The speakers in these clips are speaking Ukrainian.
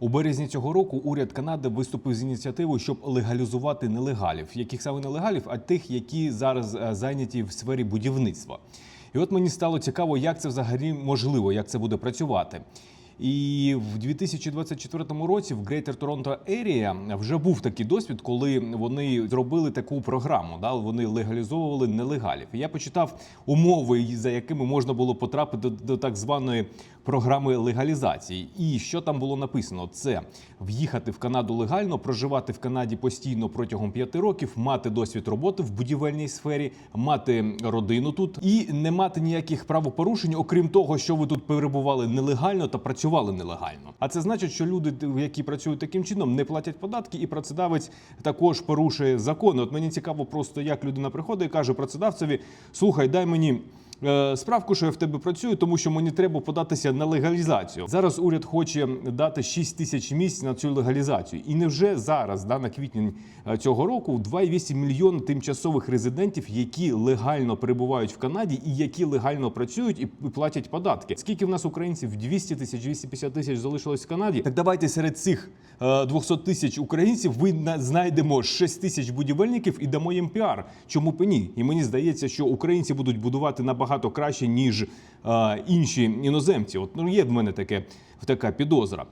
У березні цього року уряд Канади виступив з ініціативою, щоб легалізувати нелегалів, яких саме нелегалів, а тих, які зараз е, зайняті в сфері будівництва. І от мені стало цікаво, як це взагалі можливо, як це буде працювати. І в 2024 році в Greater Toronto Area вже був такий досвід, коли вони зробили таку програму. Да, вони легалізовували нелегалів. Я почитав умови, за якими можна було потрапити до, до так званої програми легалізації. І що там було написано? Це в'їхати в Канаду легально, проживати в Канаді постійно протягом п'яти років, мати досвід роботи в будівельній сфері, мати родину тут і не мати ніяких правопорушень, окрім того, що ви тут перебували нелегально та працювали нелегально. А це значить, що люди, які працюють таким чином, не платять податки, і працедавець також порушує закони. От мені цікаво, просто як людина приходить і каже працедавцеві: слухай, дай мені. Е, Справку, що я в тебе працюю, тому що мені треба податися на легалізацію. Зараз уряд хоче дати 6 тисяч місць на цю легалізацію. І невже зараз, да, на квітні е, цього року, 2,8 мільйони тимчасових резидентів, які легально перебувають в Канаді і які легально працюють і платять податки. Скільки в нас українців? 200 тисяч, 250 тисяч залишилось в Канаді. Так давайте серед цих е, 200 тисяч українців ви знайдемо 6 тисяч будівельників і дамо їм піар. Чому б і? І мені здається, що українці будуть будувати набагато краще ніж е, інші іноземці. От ну є в мене таке така підозра.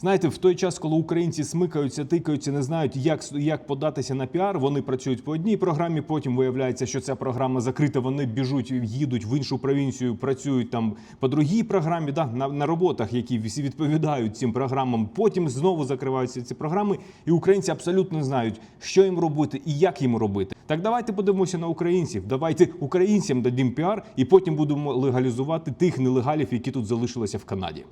Знаєте, в той час, коли українці смикаються, тикаються, не знають, як, як податися на піар, вони працюють по одній програмі. Потім виявляється, що ця програма закрита. Вони біжуть, їдуть в іншу провінцію, працюють там по другій програмі, да, на, на роботах, які всі відповідають цим програмам. Потім знову закриваються ці програми, і українці абсолютно знають, що їм робити і як їм робити. Так давайте подивимося на українців. Давайте українцям дадім піар, і потім будемо легалізувати тих нелегалів, які тут залишилися в Канаді.